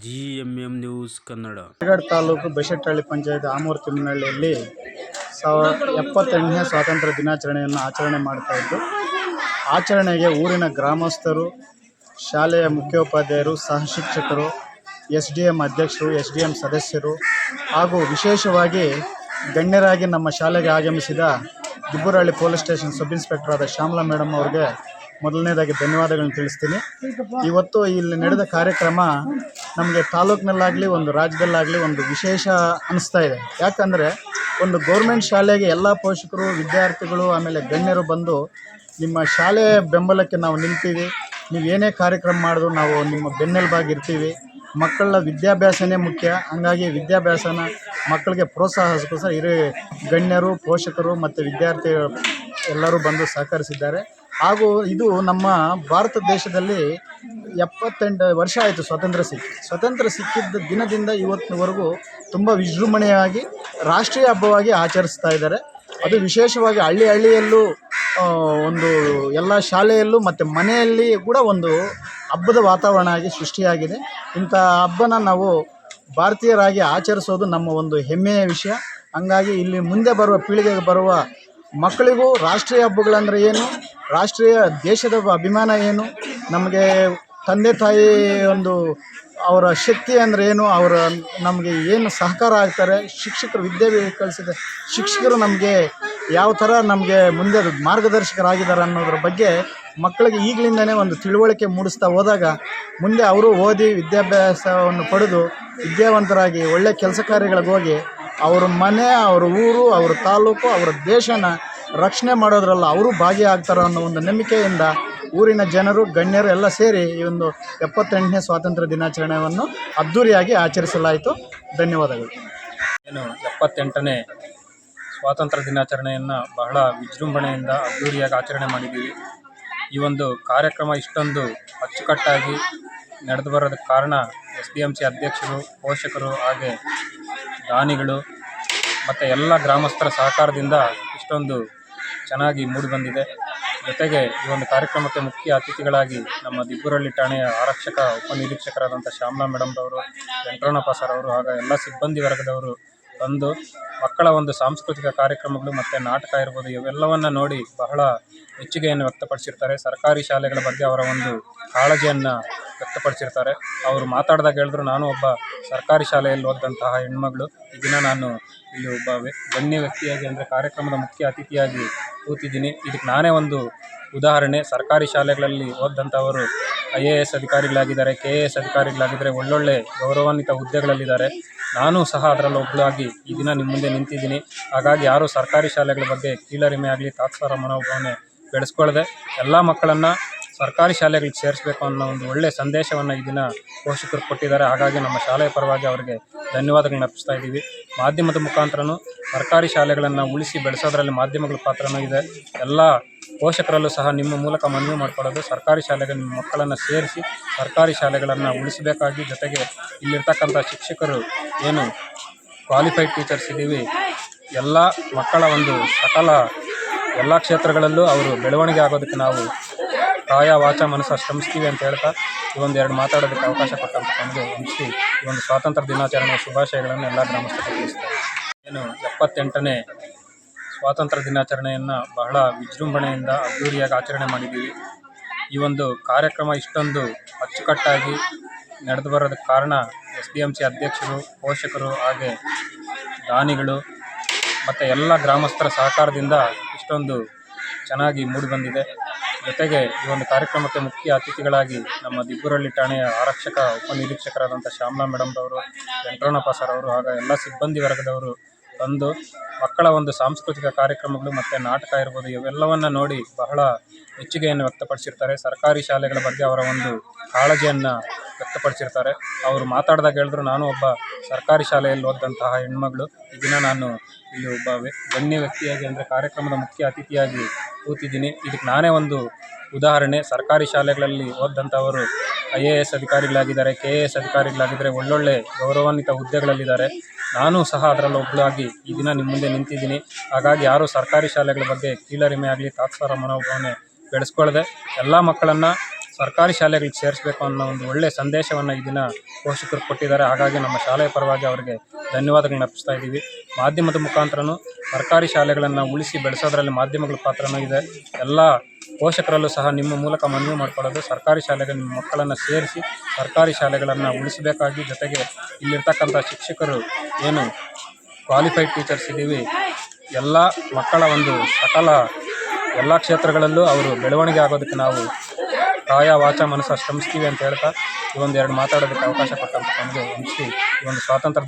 G M M news Kannada. Raigad taluk Bashettahalli panchayat ಆಮೂರು ತಿಮ್ಮನಹಳ್ಳಿಯಲ್ಲಿ ಎಪ್ಪತ್ತೆಂಟನೇ ಸ್ವಾತಂತ್ರ್ಯ ದಿನಾಚರಣೆಯನ್ನು ಆಚರಣೆ ಮಾಡ್ತಾ ಇದ್ದು, ಆಚರಣೆಗೆ ಊರಿನ ಗ್ರಾಮಸ್ಥರು, ಶಾಲೆಯ ಮುಖ್ಯೋಪಾಧ್ಯಾಯರು ಸಹ ಶಿಕ್ಷಕರು ಎಸ್ ಡಿ ಎಂ ಅಧ್ಯಕ್ಷರು ಎಸ್ ಡಿ ಎಂ ಸದಸ್ಯರು ಹಾಗೂ ವಿಶೇಷವಾಗಿ ಗಣ್ಯರಾಗಿ ನಮ್ಮ ಶಾಲೆಗೆ ಆಗಮಿಸಿದ Dibburahalli police station sub inspector ಆದ ಶ್ಯಾಮಲಾ ಮೇಡಮ್ ಅವ್ರಿಗೆ ಮೊದಲನೇದಾಗಿ ಧನ್ಯವಾದಗಳನ್ನು ತಿಳಿಸ್ತೀನಿ. ಇವತ್ತು ಇಲ್ಲಿ ನಡೆದ ಕಾರ್ಯಕ್ರಮ ನಮಗೆ ತಾಲೂಕಿನಲ್ಲಾಗಲಿ, ಒಂದು ರಾಜ್ಯದಲ್ಲಾಗಲಿ ಒಂದು ವಿಶೇಷ ಅನಿಸ್ತಾ ಇದೆ. ಯಾಕಂದರೆ ಒಂದು ಗೌರ್ಮೆಂಟ್ ಶಾಲೆಗೆ ಎಲ್ಲ ಪೋಷಕರು, ವಿದ್ಯಾರ್ಥಿಗಳು, ಆಮೇಲೆ ಗಣ್ಯರು ಬಂದು ನಿಮ್ಮ ಶಾಲೆಯ ಬೆಂಬಲಕ್ಕೆ ನಾವು ನಿಂತೀವಿ. ನೀವು ಏನೇ ಕಾರ್ಯಕ್ರಮ ಮಾಡಿದ್ರು ನಾವು ನಿಮ್ಮ ಬೆನ್ನೆಲುಬಾಗಿರ್ತೀವಿ. ಮಕ್ಕಳ ವಿದ್ಯಾಭ್ಯಾಸನೇ ಮುಖ್ಯ. ಹಂಗಾಗಿ ವಿದ್ಯಾಭ್ಯಾಸನ ಮಕ್ಕಳಿಗೆ ಪ್ರೋತ್ಸಾಹಿಸ್ಕೋಸ್ಕರ ಹಿರಿಯ ಗಣ್ಯರು, ಪೋಷಕರು ಮತ್ತು ವಿದ್ಯಾರ್ಥಿಗಳು ಎಲ್ಲರೂ ಬಂದು ಸಹಕರಿಸಿದ್ದಾರೆ. ಹಾಗೂ ಇದು ನಮ್ಮ ಭಾರತ ದೇಶದಲ್ಲಿ ಎಪ್ಪತ್ತೆಂಟು ವರ್ಷ ಆಯಿತು ಸ್ವಾತಂತ್ರ್ಯ ಸಿಕ್ಕಿ. ಸ್ವಾತಂತ್ರ್ಯ ಸಿಕ್ಕಿದ್ದ ದಿನದಿಂದ ಇವತ್ತಿನವರೆಗೂ ತುಂಬ ವಿಜೃಂಭಣೆಯಾಗಿ ರಾಷ್ಟ್ರೀಯ ಹಬ್ಬವಾಗಿ ಆಚರಿಸ್ತಾ ಇದ್ದಾರೆ. ಅದು ವಿಶೇಷವಾಗಿ ಹಳ್ಳಿ ಹಳ್ಳಿಯಲ್ಲೂ ಒಂದು ಎಲ್ಲ ಶಾಲೆಯಲ್ಲೂ ಮತ್ತು ಮನೆಯಲ್ಲಿ ಕೂಡ ಒಂದು ಹಬ್ಬದ ವಾತಾವರಣ ಆಗಿ ಸೃಷ್ಟಿಯಾಗಿದೆ. ಇಂಥ ಹಬ್ಬನ ನಾವು ಭಾರತೀಯರಾಗಿ ಆಚರಿಸೋದು ನಮ್ಮ ಒಂದು ಹೆಮ್ಮೆಯ ವಿಷಯ. ಹಂಗಾಗಿ ಇಲ್ಲಿ ಮುಂದೆ ಬರುವ ಪೀಳಿಗೆಗೆ ಬರುವ ಮಕ್ಕಳಿಗೂ ರಾಷ್ಟ್ರೀಯ ಹಬ್ಬಗಳಂದರೆ ಏನು? ರಾಷ್ಟ್ರೀಯ ದೇಶದ ಅಭಿಮಾನ ಏನು? ನಮಗೆ ತಂದೆ ತಾಯಿ ಒಂದು ಅವರ ಶಕ್ತಿ ಅಂದರೆ ಏನು? ಅವರ ನಮಗೆ ಏನು ಸಹಕಾರ ಆಗ್ತಾರೆ? ಶಿಕ್ಷಕರು ವಿದ್ಯೆ ಕಲಿಸಿದ ಶಿಕ್ಷಕರು ನಮಗೆ ಯಾವ ಥರ ನಮಗೆ ಮುಂದೆ ಮಾರ್ಗದರ್ಶಕರಾಗಿದ್ದಾರೆ ಅನ್ನೋದ್ರ ಬಗ್ಗೆ ಮಕ್ಕಳಿಗೆ ಈಗಲಿಂದನೇ ಒಂದು ತಿಳುವಳಿಕೆ ಮೂಡಿಸ್ತಾ ಹೋದಾಗ ಮುಂದೆ ಅವರು ಓದಿ ವಿದ್ಯಾಭ್ಯಾಸವನ್ನು ಪಡೆದು ವಿದ್ಯಾವಂತರಾಗಿ ಒಳ್ಳೆ ಕೆಲಸ ಕಾರ್ಯಗಳಿಗೆ ಹೋಗಿ ಅವ್ರ ಮನೆ, ಅವ್ರ ಊರು, ಅವ್ರ ತಾಲೂಕು, ಅವ್ರ ದೇಶನ ರಕ್ಷಣೆ ಮಾಡೋದ್ರಲ್ಲ ಅವರು ಭಾಗಿಯಾಗ್ತಾರೆ ಅನ್ನೋ ಒಂದು ನಂಬಿಕೆಯಿಂದ ಊರಿನ ಜನರು, ಗಣ್ಯರು ಎಲ್ಲ ಸೇರಿ ಈ ಒಂದು ಎಪ್ಪತ್ತೆಂಟನೇ ಸ್ವಾತಂತ್ರ್ಯ ದಿನಾಚರಣೆಯನ್ನು ಅದ್ಧೂರಿಯಾಗಿ ಆಚರಿಸಲಾಯಿತು. ಧನ್ಯವಾದಗಳು. ಏನು, ಎಪ್ಪತ್ತೆಂಟನೇ ಸ್ವಾತಂತ್ರ್ಯ ದಿನಾಚರಣೆಯನ್ನು ಬಹಳ ವಿಜೃಂಭಣೆಯಿಂದ ಅದ್ಧೂರಿಯಾಗಿ ಆಚರಣೆ ಮಾಡಿದ್ದೀವಿ. ಈ ಒಂದು ಕಾರ್ಯಕ್ರಮ ಇಷ್ಟೊಂದು ಅಚ್ಚುಕಟ್ಟಾಗಿ ನಡೆದು ಬರೋದಕ್ಕೆ ಕಾರಣ ಎಸ್ ಡಿ ಎಂ ಸಿ ಅಧ್ಯಕ್ಷರು, ಪೋಷಕರು ಹಾಗೆ ದಾನಿಗಳು ಮತ್ತು ಎಲ್ಲ ಗ್ರಾಮಸ್ಥರ ಸಹಕಾರದಿಂದ ಇಷ್ಟೊಂದು ಚೆನ್ನಾಗಿ ಮೂಡಿಬಂದಿದೆ ಜೊತೆಗೆ ಈ ಒಂದು ಕಾರ್ಯಕ್ರಮಕ್ಕೆ ಮುಖ್ಯ ಅತಿಥಿಗಳಾಗಿ ನಮ್ಮ ದಿಬ್ಬುರಳ್ಳಿ ಠಾಣೆಯ ಆರಕ್ಷಕ ಉಪನಿರೀಕ್ಷಕರಾದಂಥ ಶ್ಯಾಮಲಾ ಮೇಡಮ್ರವರು ವೆಂಕಟರಮಣಪ್ಪ ಸರ್ ಅವರು ಹಾಗೂ ಎಲ್ಲ ಸಿಬ್ಬಂದಿ ವರ್ಗದವರು ಬಂದು ಮಕ್ಕಳ ಒಂದು ಸಾಂಸ್ಕೃತಿಕ ಕಾರ್ಯಕ್ರಮಗಳು ಮತ್ತು ನಾಟಕ ಇರ್ಬೋದು, ಇವೆಲ್ಲವನ್ನು ನೋಡಿ ಬಹಳ ಮೆಚ್ಚುಗೆಯನ್ನು ವ್ಯಕ್ತಪಡಿಸಿರ್ತಾರೆ. ಸರ್ಕಾರಿ ಶಾಲೆಗಳ ಬಗ್ಗೆ ಅವರ ಒಂದು ಕಾಳಜಿಯನ್ನು ವ್ಯಕ್ತಪಡಿಸಿರ್ತಾರೆ. ಅವರು ಮಾತಾಡಿದಾಗ ಹೇಳಿದ್ರು, ನಾನು ಒಬ್ಬ ಸರ್ಕಾರಿ ಶಾಲೆಯಲ್ಲಿ ಓದಿದಂತಹ ಹೆಣ್ಮಗಳು. ಈ ದಿನ ನಾನು ಇಲ್ಲಿ ಒಬ್ಬ ಗಣ್ಯ ವ್ಯಕ್ತಿಯಾಗಿ ಅಂದರೆ ಕಾರ್ಯಕ್ರಮದ ಮುಖ್ಯ ಅತಿಥಿಯಾಗಿ ಕೂತಿದ್ದೀನಿ. ಇದಕ್ಕೆ ನಾನೇ ಒಂದು ಉದಾಹರಣೆ. ಸರ್ಕಾರಿ ಶಾಲೆಗಳಲ್ಲಿ ಓದಿದಂಥವರು ಐ ಎ ಎಸ್ ಅಧಿಕಾರಿಗಳಾಗಿದ್ದಾರೆ, ಕೆ ಎ ಎಸ್ ಅಧಿಕಾರಿಗಳಾಗಿದ್ದಾರೆ, ಒಳ್ಳೊಳ್ಳೆ ಗೌರವಾನ್ವಿತ ಹುದ್ದೆಗಳಲ್ಲಿದ್ದಾರೆ. ನಾನು ಸಹ ಅದರಲ್ಲಿ ಒಬ್ಬಳಾಗಿ ಈ ದಿನ ನಿಮ್ಮ ಮುಂದೆ ನಿಂತಿದ್ದೀನಿ. ಹಾಗಾಗಿ ಯಾರು ಸರ್ಕಾರಿ ಶಾಲೆಗಳ ಬಗ್ಗೆ ಕೀಳರಿಮೆ ಆಗಲಿ ತಾತ್ಸಾರ ಮನೋಭಾವನೆ ಬೆಳೆಸ್ಕೊಳ್ಳದೆ ಎಲ್ಲ ಮಕ್ಕಳನ್ನು ಸರ್ಕಾರಿ ಶಾಲೆಗಳಿಗೆ ಸೇರಿಸಬೇಕು ಅನ್ನೋ ಒಂದು ಒಳ್ಳೆಯ ಸಂದೇಶವನ್ನು ಈ ದಿನ ಪೋಷಕರು ಕೊಟ್ಟಿದ್ದಾರೆ. ಹಾಗಾಗಿ ನಮ್ಮ ಶಾಲೆಯ ಪರವಾಗಿ ಅವರಿಗೆ ಧನ್ಯವಾದಗಳನ್ನ ಅರ್ಪಿಸ್ತಾ ಇದ್ದೀವಿ. ಮಾಧ್ಯಮದ ಮುಖಾಂತರನೂ ಸರ್ಕಾರಿ ಶಾಲೆಗಳನ್ನು ಉಳಿಸಿ ಬೆಳೆಸೋದ್ರಲ್ಲಿ ಮಾಧ್ಯಮಗಳ ಪಾತ್ರನೂ ಇದೆ. ಎಲ್ಲ ಪೋಷಕರಲ್ಲೂ ಸಹ ನಿಮ್ಮ ಮೂಲಕ ಮನವಿ ಮಾಡ್ಕೊಳ್ಳೋದು ಸರ್ಕಾರಿ ಶಾಲೆಗೆ ನಿಮ್ಮ ಮಕ್ಕಳನ್ನು ಸೇರಿಸಿ ಸರ್ಕಾರಿ ಶಾಲೆಗಳನ್ನು ಉಳಿಸಬೇಕಾಗಿ ಜೊತೆಗೆ ಇಲ್ಲಿರ್ತಕ್ಕಂಥ ಶಿಕ್ಷಕರು ಏನು ಕ್ವಾಲಿಫೈಡ್ ಟೀಚರ್ಸ್ ಇದ್ದೀವಿ. ಎಲ್ಲ ಮಕ್ಕಳ ಒಂದು ಸಕಲ ಎಲ್ಲ ಕ್ಷೇತ್ರಗಳಲ್ಲೂ ಅವರು ಬೆಳವಣಿಗೆ ಆಗೋದಕ್ಕೆ ನಾವು ಕಾಯ ವಾಚ ಮನಸ್ಸ ಶ್ರಮಿಸ್ತೀವಿ ಅಂತ ಹೇಳ್ತಾ ಈ ಒಂದು ಎರಡು ಮಾತಾಡೋದಕ್ಕೆ ಅವಕಾಶ ಕೊಟ್ಟಂತ ಒಂದು ಹಂಚಿ ಈ ಒಂದು ಸ್ವಾತಂತ್ರ್ಯ ದಿನಾಚರಣೆಯ ಶುಭಾಶಯಗಳನ್ನು ಎಲ್ಲ ಗ್ರಾಮಸ್ಥರಿಗೆ ತಿಳಿಸ್ತಾರೆ. ಏನು, ಎಪ್ಪತ್ತೆಂಟನೇ ಸ್ವಾತಂತ್ರ್ಯ ದಿನಾಚರಣೆಯನ್ನು ಬಹಳ ವಿಜೃಂಭಣೆಯಿಂದ ಅದ್ದೂರಿಯಾಗಿ ಆಚರಣೆ ಮಾಡಿದ್ದೀವಿ. ಈ ಒಂದು ಕಾರ್ಯಕ್ರಮ ಇಷ್ಟೊಂದು ಅಚ್ಚುಕಟ್ಟಾಗಿ ನಡೆದು ಬರೋದಕ್ಕೆ ಕಾರಣ ಎಸ್ ಡಿ ಎಂ ಸಿ ಅಧ್ಯಕ್ಷರು, ಪೋಷಕರು ಹಾಗೆ ದಾನಿಗಳು ಮತ್ತು ಎಲ್ಲ ಗ್ರಾಮಸ್ಥರ ಸಹಕಾರದಿಂದ ಇಷ್ಟೊಂದು ಚೆನ್ನಾಗಿ ಮೂಡಿಬಂದಿದೆ ಜೊತೆಗೆ ಈ ಒಂದು ಕಾರ್ಯಕ್ರಮಕ್ಕೆ ಮುಖ್ಯ ಅತಿಥಿಗಳಾಗಿ ನಮ್ಮ ದಿಬ್ಬುರಳ್ಳಿ ಠಾಣೆಯ ಆರಕ್ಷಕ, ಉಪನಿರೀಕ್ಷಕರಾದಂಥ ಶ್ಯಾಮಲಾ ಮೇಡಮ್ರವರು ವೆಂಕಟರಮಣಪ್ಪ ಸರ್ ಅವರು ಹಾಗೂ ಎಲ್ಲ ಸಿಬ್ಬಂದಿ ವರ್ಗದವರು ಬಂದು ಮಕ್ಕಳ ಒಂದು ಸಾಂಸ್ಕೃತಿಕ ಕಾರ್ಯಕ್ರಮಗಳು ಮತ್ತು ನಾಟಕ ಇರ್ಬೋದು, ಇವೆಲ್ಲವನ್ನು ನೋಡಿ ಬಹಳ ಮೆಚ್ಚುಗೆಯನ್ನು ವ್ಯಕ್ತಪಡಿಸಿರ್ತಾರೆ. ಸರ್ಕಾರಿ ಶಾಲೆಗಳ ಬಗ್ಗೆ ಅವರ ಒಂದು ಕಾಳಜಿಯನ್ನು ವ್ಯಕ್ತಪಡಿಸಿರ್ತಾರೆ. ಅವರು ಮಾತಾಡಿದಾಗ ಹೇಳಿದ್ರು, ನಾನು ಒಬ್ಬ ಸರ್ಕಾರಿ ಶಾಲೆಯಲ್ಲಿ ಓದಿದಂತಹ ಹೆಣ್ಮಗಳು. ಈ ದಿನ ನಾನು ಇಲ್ಲಿ ಒಬ್ಬ ಗಣ್ಯ ವ್ಯಕ್ತಿಯಾಗಿ ಅಂದರೆ ಕಾರ್ಯಕ್ರಮದ ಮುಖ್ಯ ಅತಿಥಿಯಾಗಿ ಕೂತಿದ್ದೀನಿ. ಇದಕ್ಕೆ ನಾನೇ ಒಂದು ಉದಾಹರಣೆ. ಸರ್ಕಾರಿ ಶಾಲೆಗಳಲ್ಲಿ ಓದಿದಂಥವರು ಐ ಎ ಎಸ್ ಅಧಿಕಾರಿಗಳಾಗಿದ್ದಾರೆ, ಕೆ ಎ ಎಸ್ ಅಧಿಕಾರಿಗಳಾಗಿದ್ದಾರೆ ಒಳ್ಳೊಳ್ಳೆ ಗೌರವಾನ್ವಿತ ಹುದ್ದೆಗಳಲ್ಲಿದ್ದಾರೆ. ನಾನು ಸಹ ಅದರಲ್ಲಿ ಒಬ್ಬಳಾಗಿ ಈ ದಿನ ನಿಮ್ಮ ಮುಂದೆ ನಿಂತಿದ್ದೀನಿ. ಹಾಗಾಗಿ ಯಾರು ಸರ್ಕಾರಿ ಶಾಲೆಗಳ ಬಗ್ಗೆ ಕೀಳರಿಮೆ ಆಗಲಿ, ತಾತ್ಸಾರ ಮನೋಭಾವನೆ ಬೆಳೆಸ್ಕೊಳ್ಳದೆ ಎಲ್ಲ ಮಕ್ಕಳನ್ನು ಸರ್ಕಾರಿ ಶಾಲೆಗಳಿಗೆ ಸೇರಿಸಬೇಕು ಅನ್ನೋ ಒಂದು ಒಳ್ಳೆಯ ಸಂದೇಶವನ್ನು ಈ ದಿನ ಪೋಷಕರು ಕೊಟ್ಟಿದ್ದಾರೆ. ಹಾಗಾಗಿ ನಮ್ಮ ಶಾಲೆಯ ಪರವಾಗಿ ಅವರಿಗೆ ಧನ್ಯವಾದಗಳನ್ನ ಅರ್ಪಿಸ್ತಾ ಇದ್ದೀವಿ. ಮಾಧ್ಯಮದ ಮುಖಾಂತರನೂ ಸರ್ಕಾರಿ ಶಾಲೆಗಳನ್ನು ಉಳಿಸಿ ಬೆಳೆಸೋದ್ರಲ್ಲಿ ಮಾಧ್ಯಮಗಳ ಪಾತ್ರನೂ ಇದೆ. ಎಲ್ಲ ಪೋಷಕರಲ್ಲೂ ಸಹ ನಿಮ್ಮ ಮೂಲಕ ಮನವಿ ಮಾಡ್ಕೊಳ್ಳೋದು. ಸರ್ಕಾರಿ ಶಾಲೆಗೆ ನಿಮ್ಮ ಮಕ್ಕಳನ್ನು ಸೇರಿಸಿ ಸರ್ಕಾರಿ ಶಾಲೆಗಳನ್ನು ಉಳಿಸಬೇಕಾಗಿ ಜೊತೆಗೆ ಇಲ್ಲಿರ್ತಕ್ಕಂಥ ಶಿಕ್ಷಕರು ಏನು ಕ್ವಾಲಿಫೈಡ್ ಟೀಚರ್ಸ್ ಇದ್ದೀವಿ. ಎಲ್ಲ ಮಕ್ಕಳ ಒಂದು ಸಕಲ ಎಲ್ಲ ಕ್ಷೇತ್ರಗಳಲ್ಲೂ ಅವರು ಬೆಳವಣಿಗೆ ಆಗೋದಕ್ಕೆ ನಾವು ಕಾಯ ವಾಚ ಮನಸ್ಸ ಶ್ರಮಿಸ್ತೀವಿ ಅಂತ ಹೇಳ್ತಾ ಈ ಒಂದು ಎರಡು ಮಾತಾಡೋದಕ್ಕೆ ಅವಕಾಶ ಕೊಟ್ಟಂತ ನಮಗೆ ಈ ಒಂದು ಸ್ವಾತಂತ್ರ್ಯ